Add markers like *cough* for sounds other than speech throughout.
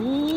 Ooh.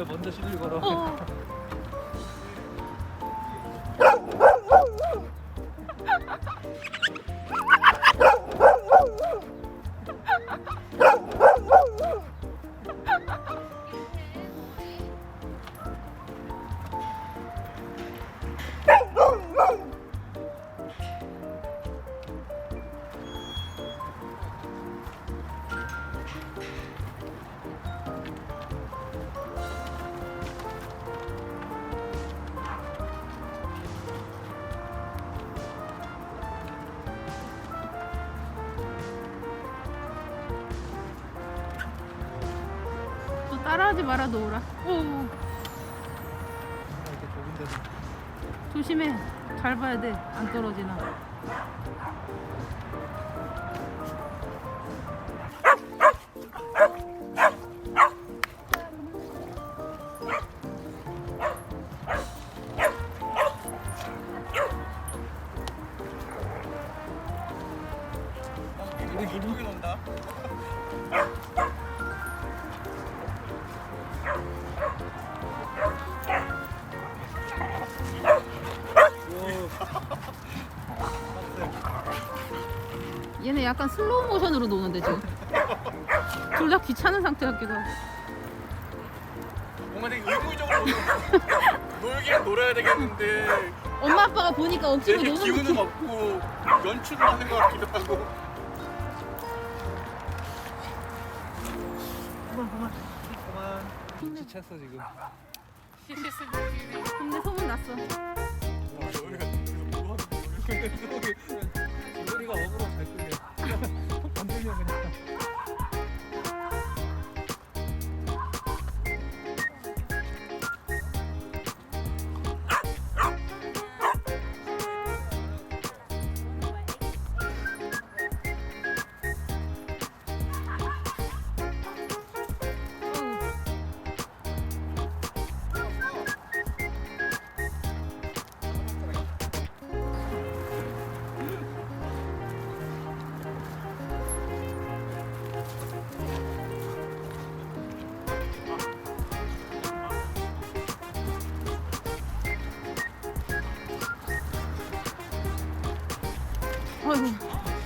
먼저 시비를 걸어? 어. 따라하지 말아 데서 조심해. 잘 봐야 돼. 안 떨어지나. 물고기 논다. 얘네 약간 슬로우 모션으로 노는데 지금. 둘 다 귀찮은 상태 같기도 하고. 뭔가 되게 의무적으로 *laughs* 놀긴 놀아야 되겠는데 엄마 아빠가 보니까 억지로 되게 노는 기운은 느낌. 없고 연출을 하는 것 같기도 하고 그만 그만 그만. 눈치챘어 지금. 근데 소문 났어. 여기가 여기서 뭐 하는 우리 가 어그로 잘 끌려. 我问。